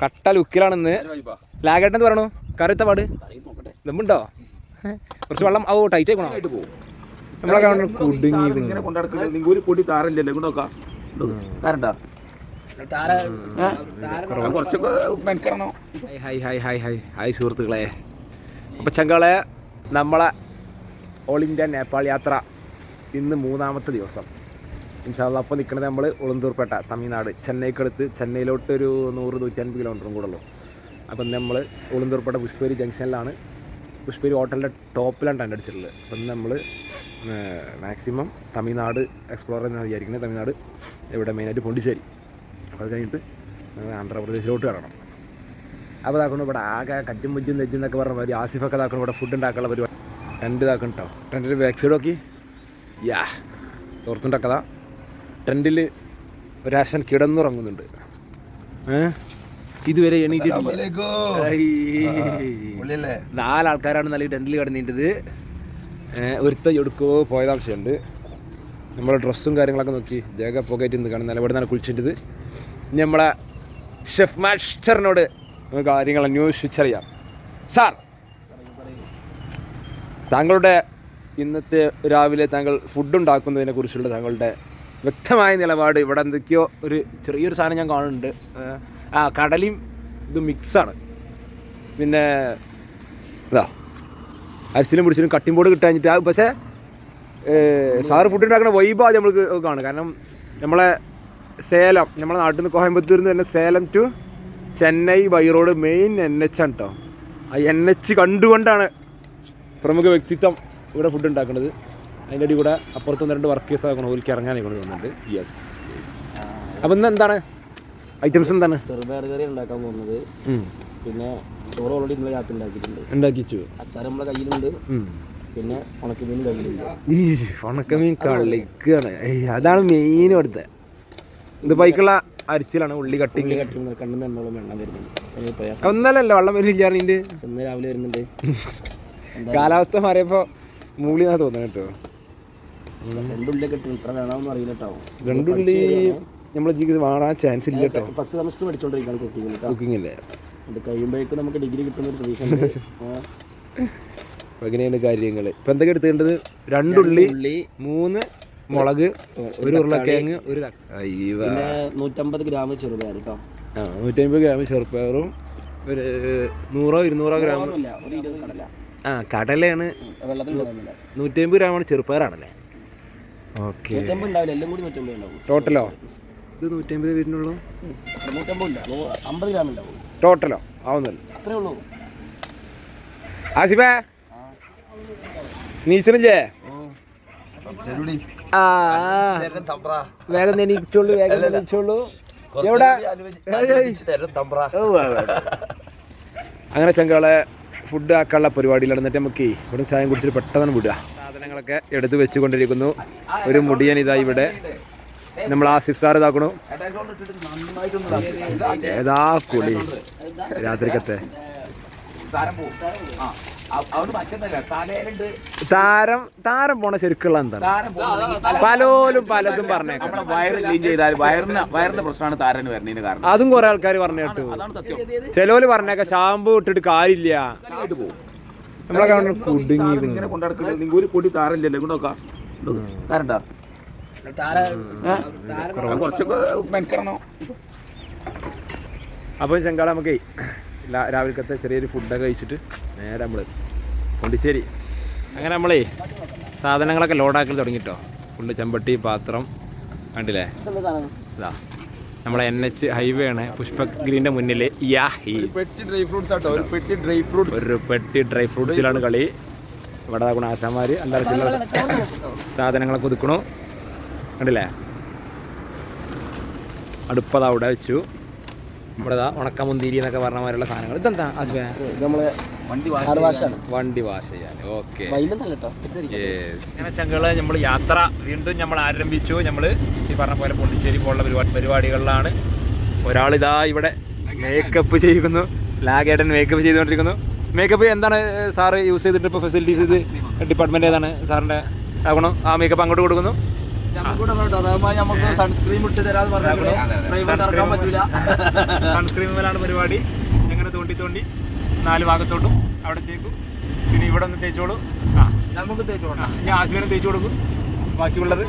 കട്ട ലുക്കിലാണ് ഇന്ന് ലാഗട്ടെന്ന് പറയണു? കറിത്ത പാട്? ദമ്മുണ്ടോ? ഏ? കുറച്ച് വെള്ളം ഓ ടൈറ്റ് ആയിക്കണോ നമ്മളെ കാണുന്ന കുടുങ്ങി ഇങ്ങനെ കൊണ്ടിടക്കുന്നത് നിങ്ങൾ ഒരു പൊടി താറില്ലല്ലോ ഇങ്ങോട്ട് നോക്കാം. താരണ്ടാ? കുറച്ചൊക്കെ മെനക്കറണോ hi hi hi hi hi സുഹൃത്തുക്കളെ. അപ്പം ചങ്കളെ നമ്മളെ ഓൾ ഇന്ത്യ നേപ്പാൾ യാത്ര ഇന്ന് മൂന്നാമത്തെ ദിവസം. ഇൻഷാല്ല അപ്പോൾ നിൽക്കുന്നത് നമ്മൾ ഉളുന്തൂർപേട്ട തമിഴ്നാട്. ചെന്നൈക്കടുത്ത് ചെന്നൈയിലോട്ട് ഒരു നൂറ് നൂറ്റൻപത് കിലോമീറ്ററും കൂടെ ഉള്ളൂ. അപ്പം നമ്മൾ ഉളുന്തൂർപേട്ട പുഷ്പേരി ജംഗ്ഷനിലാണ് പുഷ്പേരി ഹോട്ടലിന്റെ ടോപ്പിലാണ് ടെന്റ് അടിച്ചിട്ടുള്ളത്. അപ്പം നമ്മൾ മാക്സിമം തമിഴ്നാട് എക്സ്പ്ലോർ ചെയ്യുന്ന വിചാരിക്കുന്നത്. തമിഴ്നാട് ഇവിടെ മെയിനായിട്ട് പോണ്ടിച്ചേരി. അപ്പോൾ അത് കഴിഞ്ഞിട്ട് നമ്മൾ ആന്ധ്രാപ്രദേശിലോട്ട് കയറണം അപ്പോൾ ഇതാക്കണം ഇവിടെ ആകെ കജ്ജും മുജ്ജും നെജ്ജും എന്നൊക്കെ പറഞ്ഞ മാതിരി ആസിഫൊക്കെ ഇതാക്കണം ഇവിടെ ഫുഡ് ഉണ്ടാക്കാനുള്ള പരിപാടി. ടെന്റ് ഇതാക്കണം കേട്ടോ ടെന്റിന്റെ ബാക്ക് സൈഡ് നോക്കി. യാ തോർത്തുണ്ടക്കതാ ടെന്റിൽ ഒരാശൻ കിടന്നുറങ്ങുന്നുണ്ട്. ഇതുവരെ എണീറ്റിട്ടില്ല നാലാൾക്കാരാണ് നല്ല ടെന്റിൽ കിടന്നിട്ടത് ഒരുത്ത എടുക്കോ പോയതാംശമുണ്ട് നമ്മളെ ഡ്രസ്സും കാര്യങ്ങളൊക്കെ നോക്കി ദേഹ പോക്കറ്റ് നിന്ന് കാണുന്ന ഇവിടെ നിന്നാണ് കുളിച്ചിട്ടത്. ഇനി നമ്മളെ ഷെഫ് മാസ്റ്ററിനോട് നമുക്ക് കാര്യങ്ങൾ അന്വേഷിച്ചറിയാം. സാർ താങ്കളുടെ ഇന്നത്തെ രാവിലെ താങ്കൾ ഫുഡ് ഉണ്ടാക്കുന്നതിനെ കുറിച്ചുള്ള താങ്കളുടെ വ്യക്തമായ നിലപാട്. ഇവിടെ എന്തൊക്കെയോ ഒരു ചെറിയൊരു സാധനം ഞാൻ കാണുന്നുണ്ട്. ആ കടലയും ഇത് മിക്സാണ്. പിന്നെ ഇതാ അരിച്ചിലും പിടിച്ചിലും കട്ടിംഗ് ബോർഡ് കിട്ടാഞ്ഞിട്ട് ആ പക്ഷേ സാറ് ഫുഡ് ഉണ്ടാക്കുന്ന വൈബ് ആദ്യം നമ്മൾക്ക് കാണും. കാരണം നമ്മളെ സേലം നമ്മളെ നാട്ടിൽ നിന്ന് കോയമ്പത്തൂരിൽ നിന്ന് തന്നെ Salem to Chennai by road main N H ആണ് കേട്ടോ ആ എൻ എച്ച് കണ്ടുകൊണ്ടാണ് പ്രമുഖ വ്യക്തിത്വം ഇവിടെ ഫുഡ് ഉണ്ടാക്കുന്നത്. അതിന്റെ അടി കൂടെ അപ്പുറത്ത് ഒന്ന് രണ്ട് വർക്കേഴ്സ് ആക്കണം ഓലിക്ക് ഇറങ്ങാനേ കൊണ്ട് തോന്നുന്നുണ്ട്. യെസ് അപ്പം ഇന്ന് എന്താണ്? ഐറ്റംസ് എന്താണ്? ചെറുപയർ കറി ഉണ്ടാക്കാൻ പോകുന്നത്. പിന്നെ ചോറ് ഓൾറെഡി ഇന്നലെ രാത്രി ഉണ്ടാക്കിയിട്ടുണ്ട്. ഉണ്ടാക്കിച്ചു. അച്ചാർ നമ്മളെ കയ്യിലുണ്ട്. പിന്നെ ഉണക്കമീൻ കയ്യിലുണ്ട്. ഈ ഉണക്കമീൻ കളിക്കാണ്. അതാണ് മെയിൻ ഇവിടുത്തെ. ഇത് ബൈക്കുള്ള അരിച്ചിലാണ് ഉള്ളി കട്ടിങ് കട്ടിങ് കണ്ണു എന്നോളം എണ്ണം വരുന്നുണ്ട്. ഒന്നല്ലല്ലോ വെള്ളം വരില്ല ഇന്ന് രാവിലെ വരുന്നുണ്ട്. കാലാവസ്ഥ മാറിയപ്പോൾ മൂളിന്നാ തോന്നുന്നു കേട്ടോ. രണ്ടുള്ളിലേക്ക് ഇട്ട് ഇത്ര വേണമെന്ന് അറിയില്ല കേട്ടോ രണ്ടുള്ളി നമ്മളെ ജീവിതത്തിൽ വാടാൻ ചാൻസ് ഇല്ല കേട്ടോ ഫസ്റ്റ് സെമസ്റ്റർ പഠിച്ചുകൊണ്ടിരിക്കുകയാണ് കുക്കിങ്ങിൽ കേട്ടോ കുക്കിംഗ് അല്ലേ അത് കഴിയുമ്പോഴേക്കും നമുക്ക് ഡിഗ്രി കിട്ടുന്ന ഒരു പ്രതീക്ഷ അങ്ങനെയാണ് കാര്യങ്ങൾ ഇപ്പം എന്തൊക്കെ എടുത്തേണ്ടത്? രണ്ടുള്ളി ഉള്ളി മൂന്ന് മുളക് ഒരു ഉരുളക്കിഴങ്ങ് ഒരു നൂറ്റമ്പത് ഗ്രാം ചെറുപയർ കേട്ടോ ആ നൂറ്റമ്പത് ഗ്രാം ചെറുപയറും ഒരു നൂറോ ഇരുന്നൂറോ ഗ്രാം ആ കടലയാണ്. നൂറ്റമ്പത് ഗ്രാമാണ് ചെറുപ്പയറാണല്ലേ നൂറ്റമ്പത് ഉണ്ടാവില്ല എല്ലാം കൂടി നൂറ്റമ്പത് ഉണ്ടാവും. ടോട്ടലോ? ഇത് നൂറ്റമ്പത് വരുന്നുള്ളൂ. നൂറ്റമ്പത് ഇല്ല അമ്പത് ഗ്രാം ഉണ്ടാവും. ടോട്ടലോ? ആവുന്നല്ലോ അത്രേ ഉള്ളൂ. ആസിഫേ? നീച്ചണില്ലേ വേഗം എണീച്ചോളൂ വേഗം എവിടെ? ആ. അങ്ങനെ ചങ്കളെ ഫുഡ് ആക്കാനുള്ള പരിപാടിയിലാണ് എന്നിട്ട് നമുക്ക് ഇവിടെ ചായം കുടിച്ചിട്ട് പെട്ടെന്ന് വിടുക. സാധനങ്ങളൊക്കെ എടുത്ത് വെച്ചുകൊണ്ടിരിക്കുന്നു. ഒരു മുടിയൻ ഇതാ ഇവിടെ. നമ്മൾ ആസിഫ് സാർ ഇതാക്കണു. ഏതാ കുളി? രാത്രിക്കത്തെ. താരം താരം പോണ ശരിക്കുള്ള എന്താണ്? പലോലും പലതും പറഞ്ഞേക്കാം. നമ്മുടെ വയറ് ചെയ്താൽ വയറിന് വയറിന്റെ പ്രശ്നമാണ് താരന് വരുന്നതിന് കാരണം. അതും കുറെ ആൾക്കാർ പറഞ്ഞു കേട്ടു ചിലോൽ പറഞ്ഞേക്ക ഷാമ്പു ഇട്ടിട്ട് കാര്യമില്ല. നമ്മളെ കാണുന്ന കുടുങ്ങി ഇങ്ങനെ കൊണ്ടിടക്കുന്നത് നിങ്ങൾ ഒരു പൊടി താറില്ലല്ലോ ഇങ്ങോട്ട് നോക്കാം. താരണ്ടാ? കുറച്ചൊക്കെ അപ്പോൾ ചെങ്കാള നമുക്ക് രാവിലത്തെ ചെറിയൊരു ഫുഡൊക്കെ കഴിച്ചിട്ട് നേരെ നമ്മൾ കൊണ്ടിശ്ശേരി അങ്ങനെ നമ്മളേ സാധനങ്ങളൊക്കെ ലോഡാക്കൽ തുടങ്ങിട്ടോ. ഫുള്ള് ചെമ്പട്ടി പാത്രം കണ്ടില്ലേ? ഇതാ. നമ്മളെ എൻ എച്ച് ഹൈവേ ആണ്. പുഷ്പഗിരിന്റെ മുന്നിൽ യാ ഹി പെട്ടി ഡ്രൈ ഫ്രൂട്ട്സ് ആട്ടോ. ഒരു പെട്ടി ഡ്രൈ ഫ്രൂട്ട്സ് ഒരു പെട്ടി ഡ്രൈ ഫ്രൂട്ട്സിലാണ് കളി. ഇവിടെ ആശാമാർ അന്താരാഷ്ട്ര ചില്ലറ സാധനങ്ങളൊക്കെ ഒതുക്കണു. കണ്ടില്ലേ? അടുപ്പത അവിടെ വെച്ചു. ഇവിടെ ഉണക്കമുന്തിരി എന്നൊക്കെ പറഞ്ഞ മാതിരിയുള്ള സാധനങ്ങൾ. ഇതെന്താ ആസിഫേ നമ്മളെ വണ്ടി ഹാർഡ് വാഷാണ്. വണ്ടി വാഷ് ചെയ്യാൻ. ഓക്കെ. ചങ്കൾ നമ്മൾ യാത്ര വീണ്ടും നമ്മൾ ആരംഭിച്ചു. നമ്മൾ ഈ പറഞ്ഞ പോലെ പോണ്ടിച്ചേരി പോലുള്ള പരിപാടി പരിപാടികളിലാണ്. ഒരാളിതാ ഇവിടെ മേക്കപ്പ് ചെയ്യുന്നു. ലാഗേട്ടൻ മേക്കപ്പ് ചെയ്തുകൊണ്ടിരിക്കുന്നു. മേക്കപ്പ് എന്താണ് സാറ് യൂസ് ചെയ്തിട്ട് ഇപ്പോൾ ഫെസിലിറ്റീസ് ഇത് ഡിപ്പാർട്ട്മെന്റ് ഏതാണ് സാറിന്റെ ആകണോ ആ മേക്കപ്പ് അങ്ങോട്ട് കൊടുക്കുന്നു. സൺസ്ക്രീമിലാണ് പരിപാടി. അങ്ങനെ തോണ്ടി തോണ്ടി? നാല് ഭാഗത്തോട്ടും അവിടെ തേക്കും പിന്നെ ഇവിടെ ഒന്ന് തേച്ചോളൂ. ആ. നമുക്ക് തേച്ചോളാം. ഞാൻ ആശുവിനെ തേച്ചു കൊടുക്കും. ബാക്കിയുള്ളത്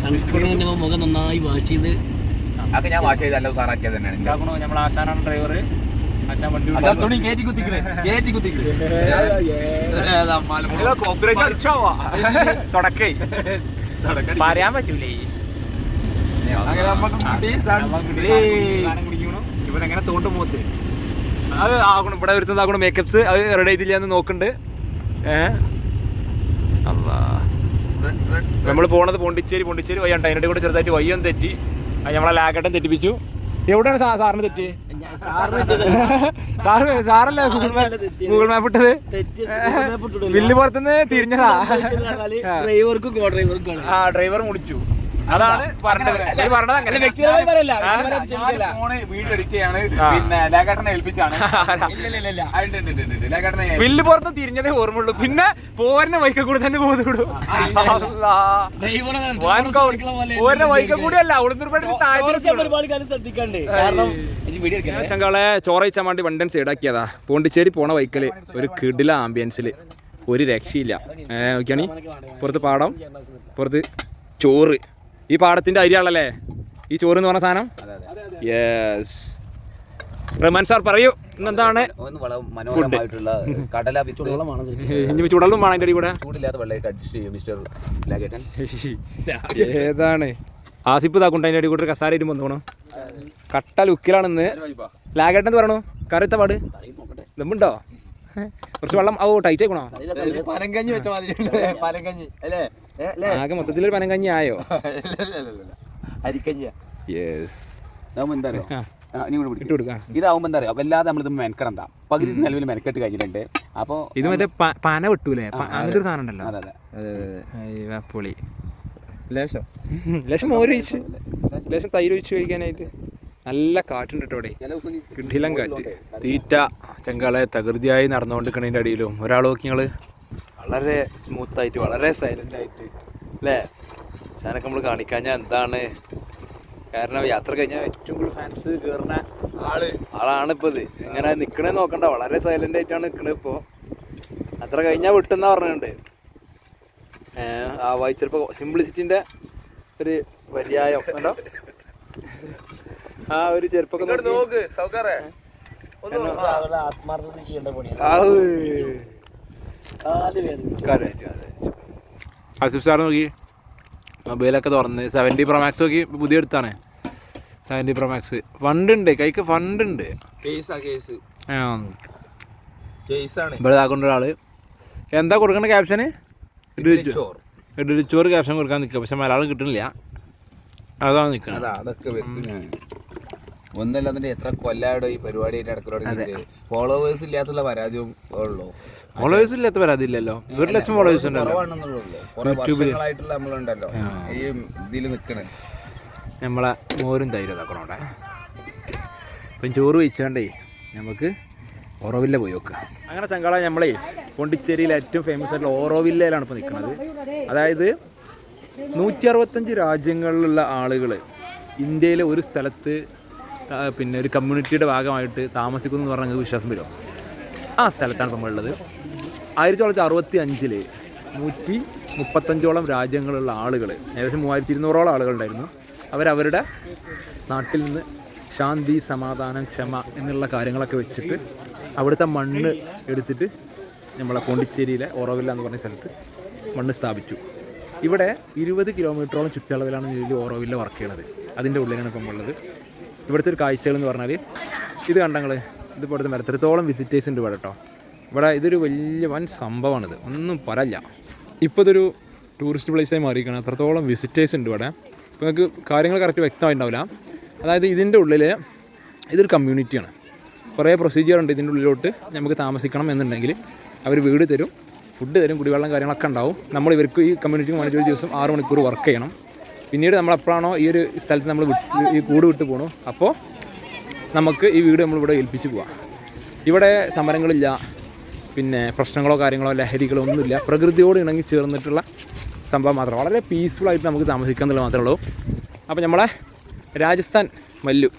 സൺസ്ക്രീൻ തന്നെ മുഖം നന്നായി വാഷ് ചെയ്ത്. അതൊക്കെ ഞാൻ വാഷ് ചെയ്തല്ല സാറാക്കിയത് തന്നെയാണ് ഉണ്ടാക്കണോ നമ്മൾ ആശാനാണ് ഡ്രൈവർ ആശാൻ വണ്ടി തുണി കേറ്റി കുത്തിക്കണേ. കേറ്റി കുത്തിക്കണേ. കോപ്പറേറ്റ് അടിച്ചോവാ. തുടക്കേ. പറയാൻ പറ്റൂലേ. അങ്ങനെ നമുക്ക് തോണ്ട് മൂത്ത് അത് ആകണം ഇവിടെ വരുത്തുന്നത് ആകണം മേക്കപ്സ് അത് റെഡി ആയിട്ടില്ല എന്ന് നോക്കുന്നുണ്ട് ഏ? അല്ലാ നമ്മൾ പോണത് പോണ്ടിച്ചേരി പോണ്ടിച്ചേരി വയ്യാണ്ട് അതിനിടെ കൂടെ ചെറുതായിട്ട് വയ്യം തെറ്റി. നമ്മളെ ലാഗട്ടം തെറ്റിപ്പിച്ചു. എവിടെയാണ് സാ- സാറിന് തെറ്റി സാറ് സാറല്ലേ ഗൂഗിൾ മാപ്പ് ഗൂഗിൾ മാപ്പ് ഇട്ടത്? ബില്ല് പുറത്തുനിന്ന് തിരിഞ്ഞതാ. ഡ്രൈവർക്കും ആ. ഡ്രൈവർ മുടിച്ചു. അതാണ് പറഞ്ഞത്. നീ പറഞ്ഞത് അങ്ങനെ വ്യക്തിപരമായി പറയല്ല. ആ? ഫോണ് വീഡിയോ എഡിറ്റ് ചെയ്യാണ് പിന്നെ ഏൽപ്പിച്ചാണ്. ആ, ഉണ്ട്, ഉണ്ട്, ഉണ്ട്, ഉണ്ട്. ലേഖാട്ടനെ വില്ല് പുറത്ത് തിരിഞ്ഞതേ ഓർമ്മയുള്ളൂ. പിന്നെ പോരനെ വൈക്ക കൂടി തന്നെ പോകുന്നുള്ളൂ പോരിന്റെ വൈക്ക കൂടി അല്ല ഉളുന്നൂർപേട്ടിൽ താഴെ ഒരുപാട് കാര്യം ശ്രദ്ധിക്കണ്ടേ. കാരണം വീഡിയോ എടുക്കല്ലേ ചങ്കളെ ചോറയിച്ചാൻ വേണ്ടി വണ്ടൻ സൈഡാക്കിയതാ. പോണ്ടിച്ചേരി പോണ വൈക്കൽ ഒരു കിടില ആംബിയൻസിൽ ഒരു രക്ഷയില്ല. ഏ നോക്കിയാണി? പുറത്ത് പാടം പുറത്ത് ചോറ്. ഈ പാടത്തിന്റെ അരിയാളല്ലേ ഈ ചോറ് എന്ന് പറഞ്ഞ സാധനം? യെസ് റഹ്മാൻ സാർ പറയൂ എന്താണ് കടല ചുടലും വേണം കൂടെ. ഏതാണ്? ആസിപ്പ് താക്കുണ്ട് അതിന്റെ അടി കൂടെ കസാര ഇരുന്ന് വന്നോണം കട്ട ലുക്കിലാണെന്ന് ലാഗേട്ടെന്ന് പറയണു? കറിത്ത പാട്? ദമ്മുണ്ടോ? കുറച്ച് വെള്ളം ഓ ടൈറ്റ് ആയിക്കണോ? പനങ്കഞ്ഞി വെച്ച മാതിരി പനങ്കഞ്ഞി. അല്ലേ? ആകെ മൊത്തത്തിലൊരു പനങ്കഞ്ഞി ആയോ? അരിക്കഞ്ഞിയാ. യെസ് ഇതാവുമ്പോ എന്താ ഇതാവുമ്പോ വല്ലാതെ നമ്മളിത് മെനക്കെടണ്ട. പകുതി നിലവിൽ മെനക്കെട്ട് കഴിഞ്ഞിട്ടുണ്ട്. അപ്പൊ ഇത് മറ്റേ പന വെട്ടൂലേ? അങ്ങനത്തെ ഒരു സാധനം ഉണ്ടല്ലോ. അതെ അതെ. അയ്യ, പൊളി. ലേശം. ലേശം മോര് ഒഴിച്ച്. ലേശം തൈര് ഒഴിച്ച് കഴിക്കാനായിട്ട്. നല്ല കാറ്റുണ്ട് കേട്ടോ കിടിലം കാറ്റ്. തീറ്റ ചെങ്കാളെ തകൃതിയായി നടന്നുകൊണ്ടിരിക്കണതിന്റെ അടിയിലും. ഒരാൾ നോക്കി നിങ്ങൾ വളരെ സ്മൂത്തായിട്ട് വളരെ സൈലന്റ് ആയിട്ട് അല്ലേ? ഞാനൊക്കെ നമ്മൾ കാണിക്കാൻ എന്താണ്? കാരണം യാത്ര കഴിഞ്ഞാൽ ഏറ്റവും കൂടുതൽ ഫാൻസ് കയറുന്ന ആൾ ആളാണ് ഇപ്പോൾ ഇത് ഇങ്ങനെ നിൽക്കണേ നോക്കണ്ട. വളരെ സൈലന്റ് ആയിട്ടാണ് നിൽക്കണത് ഇപ്പോൾ അത്ര കഴിഞ്ഞാൽ വിട്ടെന്നാ പറഞ്ഞിട്ടുണ്ട്. ആ വായിച്ചപ്പോൾ സിംപ്ലിസിറ്റിന്റെ ഒരു പര്യായം കണ്ടോ? ആ ഒരു ചെറുപ്പൊക്കെ നോക്കി. ആത്മാർത്ഥത ചെയ്യേണ്ട പണിയാണ്. ആസിഫ് സാർ നോക്കി. മൊബൈലൊക്കെ തുറന്ന്. സെവന്റി പ്രോ മാക്സ് നോക്കി. പുതിയ എടുത്താണ്. സെവന്റി പ്രോ മാക്സ് ഫണ്ട് ഉണ്ട് കൈക്ക് ഫണ്ട് ഉണ്ട് കേസാ കേസ്. ആ. കേസാണ്. ഇവിടെ ഇതാക്കൊണ്ട ഒരാൾ. എന്താ കൊടുക്കണ്ട ക്യാപ്ഷന് ഇഡ്ഡലിച്ചോറ്. ക്യാപ്ഷൻ കൊടുക്കാൻ നിൽക്കുക. പക്ഷെ മലയാളം കിട്ടുന്നില്ല അതാണ് നിൽക്കുന്നത് അതാ അതൊക്കെ ഒന്നല്ലാതെ എത്ര കൊല്ലാടോ ഈ പരിപാടി ഇടക്കലോടെ ഫോളോവേഴ്സ് ഇല്ലാത്തുള്ള പരാതിയും ഉള്ളൂ? ഫോളോവേഴ്സ് ഇല്ലാത്ത പരാതി ഇല്ലല്ലോ. ഒരു ലക്ഷം ഫോളോവേഴ്സ് ഉണ്ടല്ലോ. കുറവാണെന്നുള്ളൂ കുറെ വർഷങ്ങളായിട്ടുള്ള നമ്മളുണ്ടല്ലോ. ഈ ഇതിൽ നിൽക്കണേ നമ്മളെ മോരും തൈര് ഇതാക്കണം അവിടെ ഇപ്പം ചോറ് വെച്ചാണ്ടേ നമുക്ക് ഓറോവില്ല പോയി നോക്കുക അങ്ങനെ ചങ്കള നമ്മളെ പോണ്ടിച്ചേരിയിലെ ഏറ്റവും ഫേമസ് ആയിട്ടുള്ള ഓറോവില്ലയിലാണ് ഇപ്പോൾ നിൽക്കുന്നത് അതായത് നൂറ്റി അറുപത്തഞ്ച് രാജ്യങ്ങളിലുള്ള ആളുകൾ ഇന്ത്യയിലെ ഒരു സ്ഥലത്ത് പിന്നെ ഒരു കമ്മ്യൂണിറ്റിയുടെ ഭാഗമായിട്ട് താമസിക്കുന്നു എന്ന് പറഞ്ഞാൽ വിശ്വാസം വരും ആ സ്ഥലത്താണ് നമ്മളുള്ളത് ആയിരത്തി തൊള്ളായിരത്തി അറുപത്തി അഞ്ചിൽ നൂറ്റി മുപ്പത്തഞ്ചോളം രാജ്യങ്ങളുള്ള ആളുകൾ ഏകദേശം മൂവായിരത്തി ഇരുന്നൂറോളം ആളുകളുണ്ടായിരുന്നു അവരവരുടെ നാട്ടിൽ നിന്ന് ശാന്തി സമാധാനം ക്ഷമ എന്നുള്ള കാര്യങ്ങളൊക്കെ വെച്ചിട്ട് അവിടുത്തെ മണ്ണ് എടുത്തിട്ട് നമ്മളെ പോണ്ടിച്ചേരിയിലെ ഓറോവില്ല എന്ന് പറഞ്ഞ സ്ഥലത്ത് മണ്ണ് സ്ഥാപിച്ചു. ഇവിടെ ഇരുപത് കിലോമീറ്ററോളം ചുറ്റളവിലാണ് ഇതിൽ ഓറോവില്ല വർക്ക് ചെയ്യണത് അതിന്റെ ഉള്ളിലാണ് ഇപ്പം ഉള്ളത്. ഇവിടുത്തെ ഒരു കാഴ്ചകൾ എന്ന് പറഞ്ഞാൽ ഇത് കണ്ടങ്ങൾ ഇത് ഇവിടുത്തെ എത്രത്തോളം വിസിറ്റേഴ്സ് ഉണ്ട് ഇവിടെ കേട്ടോ. ഇവിടെ ഇതൊരു വലിയ വൻ സംഭവമാണിത്. ഒന്നും പറയില്ല. ഇപ്പോൾ ഇതൊരു ടൂറിസ്റ്റ് പ്ലേസായി മാറിയിരിക്കണം അത്രത്തോളം വിസിറ്റേഴ്സ് ഉണ്ട് ഇവിടെ. ഇപ്പോൾ നിങ്ങൾക്ക് കാര്യങ്ങൾ കറക്റ്റ് വ്യക്തമായിട്ടുണ്ടാവില്ല. അതായത് ഇതിന്റെ ഉള്ളിൽ ഇതൊരു കമ്മ്യൂണിറ്റിയാണ് കുറേ പ്രൊസീജിയർ ഉണ്ട് ഇതിന്റെ ഉള്ളിലോട്ട് നമുക്ക് താമസിക്കണം എന്നുണ്ടെങ്കിൽ. അവർ വീട് തരും ഫുഡ് തരും കുടിവെള്ളം കാര്യങ്ങളൊക്കെ ഉണ്ടാവും. നമ്മൾ ഇവർക്ക് ഈ കമ്മ്യൂണിറ്റിക്ക് ഒരു ദിവസം ആറ് മണിക്കൂർ വർക്ക് ചെയ്യണം. പിന്നീട് നമ്മൾ എപ്പോഴാണോ ഈ ഒരു സ്ഥലത്ത് നമ്മൾ ഈ കൂട് വിട്ട് പോകണു അപ്പോൾ നമുക്ക് ഈ വീട് നമ്മളിവിടെ ഏൽപ്പിച്ച് പോവാം. ഇവിടെ സമരങ്ങളില്ല പിന്നെ പ്രശ്നങ്ങളോ കാര്യങ്ങളോ ലഹരികളോ ഒന്നുമില്ല. പ്രകൃതിയോട് ഇണങ്ങി ചേർന്നിട്ടുള്ള സംഭവം മാത്രം. വളരെ പീസ്ഫുൾ ആയിട്ട് നമുക്ക് എന്നുള്ളത് മാത്രമേ ഉള്ളൂ. അപ്പോൾ നമ്മളെ രാജസ്ഥാൻ മല്ലു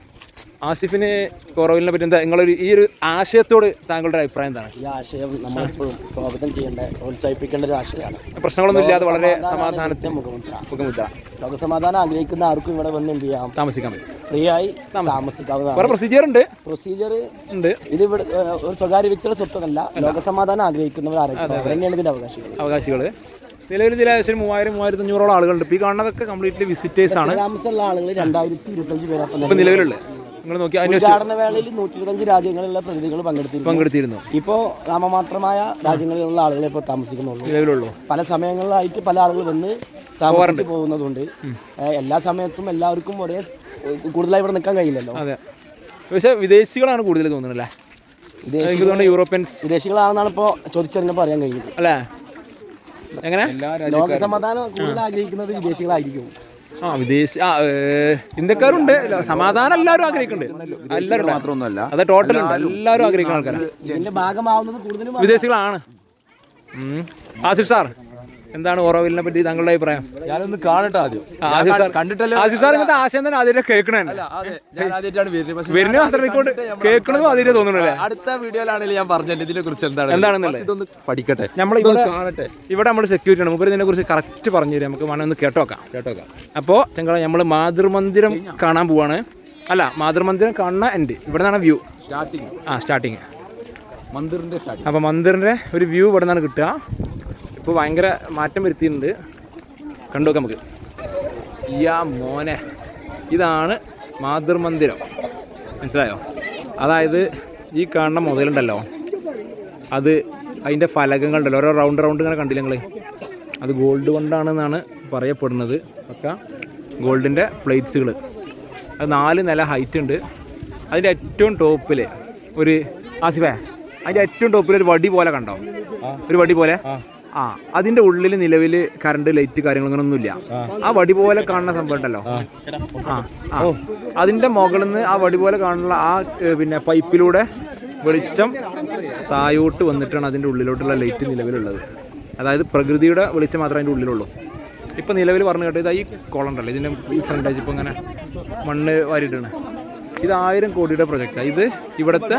ആസിഫിന് കൊറോവിനെ പറ്റി എന്താ നിങ്ങളൊരു ഈ ഒരു ആശയത്തോട് താങ്കളുടെ അഭിപ്രായം എന്താണ്? ഈ ആശയം നമ്മളെപ്പോഴും സ്വാഗതം ചെയ്യേണ്ട പ്രോത്സാഹിപ്പിക്കേണ്ട ഒരു ആശയമാണ്. പ്രശ്നങ്ങളൊന്നും ഇല്ലാതെ വളരെ സമാധാനത്തെ മുഖമുദ്ര. മുഖമുദ്ര. ലോകസമാധാനം ആഗ്രഹിക്കുന്ന ആർക്കും ഇവിടെ വന്ന് എന്ത് ചെയ്യാം? താമസിക്കാൻ പറ്റും. ഫ്രീ ആയി താമസിക്കാവുന്നതാണ്. പ്രൊസീജിയർ ഉണ്ട്. പ്രൊസീജിയർ ഉണ്ട്. ഇത് ഇവിടെ ഒരു സ്വകാര്യ വ്യക്തിയുടെ സ്വത്തമല്ല ലോകസമാധാനം ആഗ്രഹിക്കുന്നവർ ആരെങ്കിലും തന്നെയാണ് ഇതിന്റെ അവകാശികൾ അവകാശികൾ നിലവിൽ ഇതിൽ ഏകദേശം മൂവായിരം മൂവായിരത്തി അഞ്ഞൂറോളം ആളുകളുണ്ട്. ഇപ്പോൾ ഈ കാണുന്നതൊക്കെ കംപ്ലീറ്റ്ലി വിസിറ്റേഴ്സ് ആണ്. താമസമുള്ള ആളുകൾ രണ്ടായിരത്തി ഇരുപത്തഞ്ച് പേരാണ് നിലവിലുള്ളത്. നിങ്ങൾ നോക്കി ഉദ്ഘാടന വേളയിൽ നൂറ്റി ഇരുപത്തഞ്ച് രാജ്യങ്ങളിലുള്ള പ്രതിനിധികൾ പങ്കെടുത്തിരുന്നു. പങ്കെടുത്തിരുന്നു. ഇപ്പോൾ നാമമാത്രമായ രാജ്യങ്ങളിലുള്ള ആളുകളെ ഇപ്പോൾ താമസിക്കുന്നുള്ളൂ. നിലവിലുള്ളൂ. പല സമയങ്ങളിലായിട്ട് പല ആളുകൾ വന്ന് താമസിച്ച് പോകുന്നതുകൊണ്ട് എല്ലാ സമയത്തും എല്ലാവർക്കും ഒരേ കൂടുതലായി ഇവിടെ നിൽക്കാൻ കഴിയില്ലല്ലോ. അതെ. പക്ഷേ വിദേശികളാണ് കൂടുതൽ തോന്നുന്നത് അല്ലേ? യൂറോപ്യൻസ് വിദേശികളാണെന്നാണ് ഇപ്പോൾ ചോദിച്ചറിഞ്ഞപ്പോൾ അറിയാൻ കഴിയുന്നത്. അല്ലേ? എങ്ങനെ? ലോക സമാധാനം കൂടുതൽ ആഗ്രഹിക്കുന്നത് വിദേശികളായിരിക്കും. ആ വിദേശ ആ ഇന്ത്യക്കാരുണ്ട്. സമാധാനം എല്ലാവരും ആഗ്രഹിക്കുന്നുണ്ട് എല്ലാവരും. മാത്രമൊന്നുമല്ല. അത് ടോട്ടൽ ഉണ്ട്. എല്ലാവരും. ആഗ്രഹിക്കുന്ന ആൾക്കാരാണ് ഇതിന്റെ ഭാഗമാവുന്നത് കൂടുതലും വിദേശികളാണ്. ഉം. ആസിഫ് സാർ. എന്താണ് ഓറോവിലിനെ പറ്റി താങ്കളുടെ അഭിപ്രായം? ഞാനൊന്ന് കാണട്ടെ ആദ്യം. ആ, ആസിഫ് സാർ കണ്ടിട്ടല്ലോ? ആസിഫ് സാർ ഇങ്ങനത്തെ ആശയം തന്നെ ആദ്യം കേൾക്കണേ വരുന്ന മാത്രം ഇങ്ങോട്ട് കേൾക്കണതും അതിനെ തോന്നണല്ലേ അടുത്ത വീഡിയോയിലാണെങ്കിൽ ഞാൻ പറഞ്ഞല്ലോ ഇതിനെ കുറിച്ച് എന്താണ്? എന്താണെന്നല്ലേ? ഇതൊന്ന് പഠിക്കട്ടെ. നമ്മൾ ഇവിടെ കാണട്ടെ. ഇവിടെ നമ്മൾ സെക്യൂരിറ്റി ആണ്. മുമ്പ് ഇതിനെ കുറിച്ച് കറക്റ്റ് പറഞ്ഞു തരും. നമുക്ക് വേണമെന്ന് കേട്ടോക്കാം കേട്ടോക്കാം. അപ്പോൾ ചങ്കള നമ്മൾ മാതൃമന്ദിരം കാണാൻ പോവാണ്. അല്ല മാതൃമന്ദിരം കാണുന്ന എന്റെ ഇവിടെ നിന്നാണ് വ്യൂ സ്റ്റാർട്ടിങ് ആ സ്റ്റാർട്ടിങ് മന്ദിറിന്റെ അപ്പൊ അപ്പോൾ മന്ദിറിന്റെ ഒരു വ്യൂ ഇവിടെ നിന്നാണ് കിട്ടുക. ഇപ്പോൾ ഭയങ്കര മാറ്റം വരുത്തിയിട്ടുണ്ട്. കണ്ടു നോക്കാം നമുക്ക്. യാ മോനെ. ഇതാണ് മാതൃമന്ദിരം. മനസ്സിലായോ? അതായത് ഈ കാണുന്ന മുതലുണ്ടല്ലോ. അത് അതിന്റെ ഫലകങ്ങളുണ്ടല്ലോ. ഓരോ റൗണ്ട് റൗണ്ട് ഇങ്ങനെ കണ്ടില്ല നിങ്ങൾ അത് ഗോൾഡ് കൊണ്ടാണെന്നാണ് പറയപ്പെടുന്നത്. ഒക്കെ ഗോൾഡിന്റെ പ്ലേറ്റ്സുകൾ അത് നാല് നില ഹൈറ്റ് ഉണ്ട്. അതിന്റെ ഏറ്റവും ടോപ്പിൽ ഒരു ആസിഫേ അതിന്റെ ഏറ്റവും ടോപ്പിൽ ഒരു വടി പോലെ കണ്ടോ? ഒരു വടി പോലെ? ആ അതിന്റെ ഉള്ളിൽ നിലവിൽ കറണ്ട് ലൈറ്റ് കാര്യങ്ങളൊന്നും കാര്യങ്ങളൊന്നുമില്ല. ആ. വടി പോലെ കാണുന്ന സംഭവം ഉണ്ടല്ലോ. ആ. ആ അതിന്റെ മുകളിൽ നിന്ന് ആ വടി പോലെ കാണുന്ന ആ പിന്നെ പൈപ്പിലൂടെ വെളിച്ചം തായോട്ട് വന്നിട്ടാണ് അതിന്റെ ഉള്ളിലോട്ടുള്ള ലൈറ്റ് നിലവിലുള്ളത്. അതായത് പ്രകൃതിയുടെ വെളിച്ചം മാത്രമേ അതിന്റെ ഉള്ളിലുള്ളൂ. ഇപ്പം നിലവിൽ പറഞ്ഞു കേട്ടോ ഇതാ ഈ കുളം ഉണ്ടല്ലോ ഇതിന്റെ ഈ ഫ്രണ്ടേജ് ഇപ്പൊ ഇങ്ങനെ മണ്ണ് വാരിയിട്ടാണ്. ഇത് ആയിരം കോടിയുടെ പ്രൊജക്റ്റാണ് ഇത് ഇവിടുത്തെ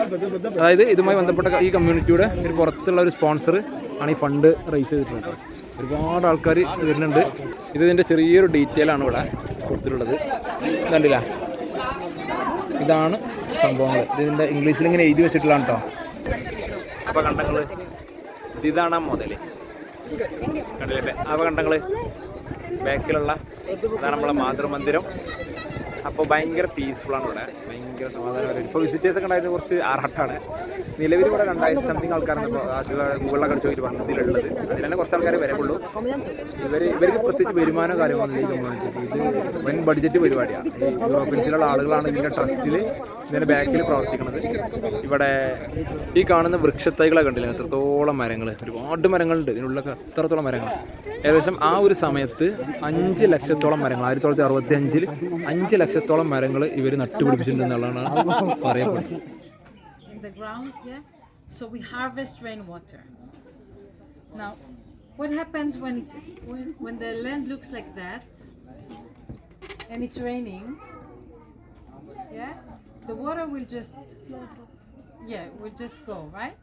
അതായത് ഇതുമായി ബന്ധപ്പെട്ട ഈ കമ്മ്യൂണിറ്റിയുടെ ഒരു പുറത്തുള്ള ഒരു സ്പോൺസർ ആണ് ഈ ഫണ്ട് റൈസ് ചെയ്തിട്ടുള്ളത്. ഒരുപാട് ആൾക്കാർ വരുന്നുണ്ട്. ഇത് ഇതിന്റെ ചെറിയൊരു ഡീറ്റെയിൽ ആണ് ഇവിടെ കൊടുത്തിട്ടുള്ളത്. കണ്ടില്ല? ഇതാണ് സംഭവങ്ങൾ. ഇതിന്റെ ഇംഗ്ലീഷിൽ ഇങ്ങനെ എഴുതി വെച്ചിട്ടുള്ളതാണ് കേട്ടോ അപ്പോൾ കണ്ടങ്ങൾ ഇതാണ് ആ മുതൽ കണ്ടില്ലേ? അപ്പോൾ കണ്ടങ്ങൾ ബാക്കിലുള്ള ഇതാണ് നമ്മളെ മാതൃമന്ദിരം. അപ്പോൾ ഭയങ്കര പീസ്ഫുൾ ആണ് ഇവിടെ. ഭയങ്കര സമാധാനമായിട്ട് ഇപ്പോൾ വിസിറ്റേഴ്സ് ഒക്കെ ഉണ്ടായിരുന്ന കുറച്ച് ആറാട്ടാണ്. നിലവിൽ ഇവിടെ രണ്ടായിരത്തി സംതിങ് ആൾക്കാരാണ് ഇപ്പോൾ ആശുപ വന്നതിലുള്ളത് അതിൽ തന്നെ കുറച്ച് ആൾക്കാരെ വരവുള്ളൂ. ഇവർ ഇവർക്ക് പ്രത്യേകിച്ച് വരുമാനം കാര്യങ്ങളൊന്നും ഇത് വൻ ബഡ്ജറ്റ് പരിപാടിയാണ്. യൂറോപ്യൻസിലുള്ള ആളുകളാണ് ഇതിന്റെ ട്രസ്റ്റിൽ ഇതിന്റെ ബാക്കിൽ പ്രവർത്തിക്കുന്നത് ഇവിടെ ഈ കാണുന്ന വൃക്ഷത്തൈകളെ കണ്ടില്ല? എത്രത്തോളം മരങ്ങൾ ഒരുപാട് മരങ്ങളുണ്ട്. ഇതിനുള്ളൊക്കെ എത്രത്തോളം മരങ്ങൾ ഏകദേശം ആ ഒരു സമയത്ത് അഞ്ച് ലക്ഷത്തോളം മരങ്ങൾ ആയിരത്തി തൊള്ളായിരത്തി അറുപത്തി അഞ്ചിൽ അഞ്ച് ലക്ഷത്തോളം മരങ്ങൾ ഇവർ നട്ടുപിടിപ്പിച്ചിട്ടുണ്ട് എന്നുള്ളതാണ് പറയപ്പെടുന്നത്. Now, what happens when it's when, when the land looks like that and it's raining? Yeah, the water will just yeah will just go right,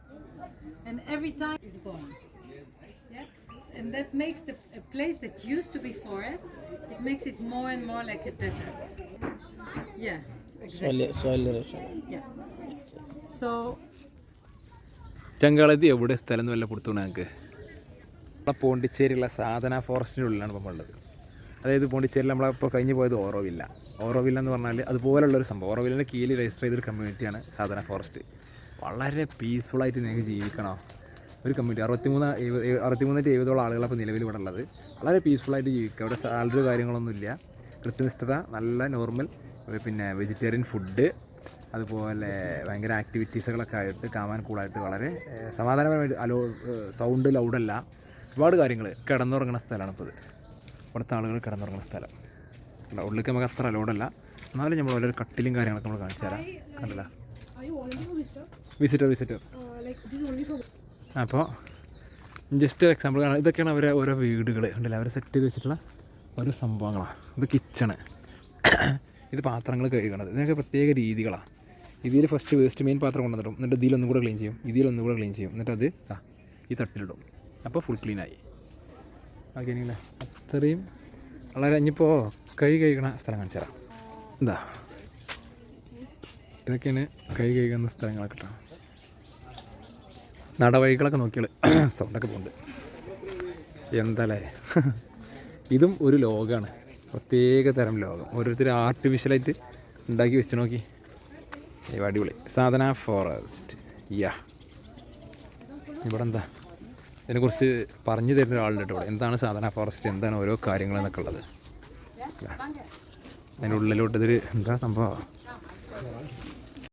and every time is gone. Yeah, and that makes the a place that used to be forest, it makes it more and more like a desert. Yeah, exactly. Yeah. So ചങ്കളതി എവിടെ സ്ഥലം എന്ന് വല്ല കൊടുത്തു ഞങ്ങൾക്ക് നമ്മളെ പോണ്ടിച്ചേരിയുള്ള സാധന ഫോറസ്റ്റിന്റെ ഉള്ളിലാണ് ഇപ്പോൾ ഉള്ളത് അതായത് പോണ്ടിച്ചേരിയിൽ നമ്മളിപ്പോൾ കഴിഞ്ഞ് പോയത് ഓറോവില്ല ഓറോവില്ല എന്ന് പറഞ്ഞാൽ അതുപോലുള്ളൊരു സംഭവം. ഓറോവില്ലിന്റെ കീഴിൽ രജിസ്റ്റർ ചെയ്തൊരു കമ്മ്യൂണിറ്റിയാണ് സാധന ഫോറസ്റ്റ് വളരെ പീസ്ഫുള്ളായിട്ട് നിങ്ങൾക്ക് ജീവിക്കണോ. ഒരു കമ്മ്യൂണിറ്റി അറുപത്തിമൂന്ന് അറുപത്തിമൂന്ന് ടു എഴുപതോളം ആളുകളാണ് ഇപ്പോൾ നിലവിൽ ഇവിടെ ഉള്ളത്. വളരെ പീസ്ഫുള്ളായിട്ട് ജീവിക്കുക. അവിടെ സാലറി കാര്യങ്ങളൊന്നുമില്ല കൃത്യനിഷ്ഠത നല്ല നോർമൽ പിന്നെ വെജിറ്റേറിയൻ ഫുഡ് അതുപോലെ ഭയങ്കര ആക്ടിവിറ്റീസുകളൊക്കെ ആയിട്ട് കാമാൻ കൂളായിട്ട് വളരെ സമാധാനപരമായിട്ട് അലോ സൗണ്ട് ലൗഡല്ല ഒരുപാട് കാര്യങ്ങൾ കിടന്നുറങ്ങുന്ന സ്ഥലമാണ് ഇപ്പോൾ ഇത്. ഇവിടുത്തെ ആളുകൾ കിടന്നുറങ്ങുന്ന സ്ഥലം. കണ്ടോ ഉള്ളിലേക്ക് നമുക്ക് അത്ര അലോഡല്ല എന്നാലും നമ്മൾ വളരെ കട്ടിലും കാര്യങ്ങളൊക്കെ നമ്മൾ കാണിച്ചു തരാം. കണ്ടില്ല. വിസിറ്റർ വിസിറ്റർ അപ്പോൾ ജസ്റ്റ് എക്സാമ്പിൾ കാണാം. ഇതൊക്കെയാണ് അവരെ ഓരോ വീടുകൾ ഉണ്ടല്ലേ അവർ സെറ്റ് ചെയ്ത് വെച്ചിട്ടുള്ള ഓരോ സംഭവങ്ങളാണ് ഇത് കിച്ചണ് ഇത് പാത്രങ്ങൾ കഴുകണത്. ഇതിനൊക്കെ പ്രത്യേക രീതികളാണ് ഇതിൽ ഫസ്റ്റ് വേസ്റ്റ് മെയിൻ പാത്രം കൊണ്ടുവന്നിടും. എന്നിട്ട് ഇതിലൊന്നും കൂടെ ക്ലീൻ ചെയ്യും. ഇതിലൊന്നും കൂടെ ക്ലീൻ ചെയ്യും. എന്നിട്ട് അത് ഈ തട്ടിലിടും. അപ്പോൾ ഫുൾ ക്ലീനായി ഓക്കെ അത്രയും വളരെ ഇനിയിപ്പോൾ കൈ കഴുകണ സ്ഥലം കാണിച്ചു തരാം. എന്താ ഇതൊക്കെയാണ് കൈ കഴുകുന്ന സ്ഥലങ്ങളൊക്കെ കേട്ടോ. നടവഴികളൊക്കെ നോക്കിയാൽ സൗണ്ടൊക്കെ പോകുന്നുണ്ട് എന്താലേ? ഇതും ഒരു ലോകമാണ് പ്രത്യേക തരം ലോകം. ഓരോരുത്തർ ആർട്ടിഫിഷ്യലായിട്ട് ഉണ്ടാക്കി വെച്ച് നോക്കി. അടിപൊളി. സാധന ഫോറസ്റ്റ് യാ ഇവിടെ എന്താ ഇതിനെക്കുറിച്ച് പറഞ്ഞു തരുന്ന ഒരാളുണ്ട് കേട്ടോ എന്താണ് സാധന ഫോറസ്റ്റ് എന്താണ് ഓരോ കാര്യങ്ങൾ എന്നൊക്കെ ഉള്ളത്. അതിന്റെ ഉള്ളിലോട്ട് ഇതൊരു എന്താ സംഭവം?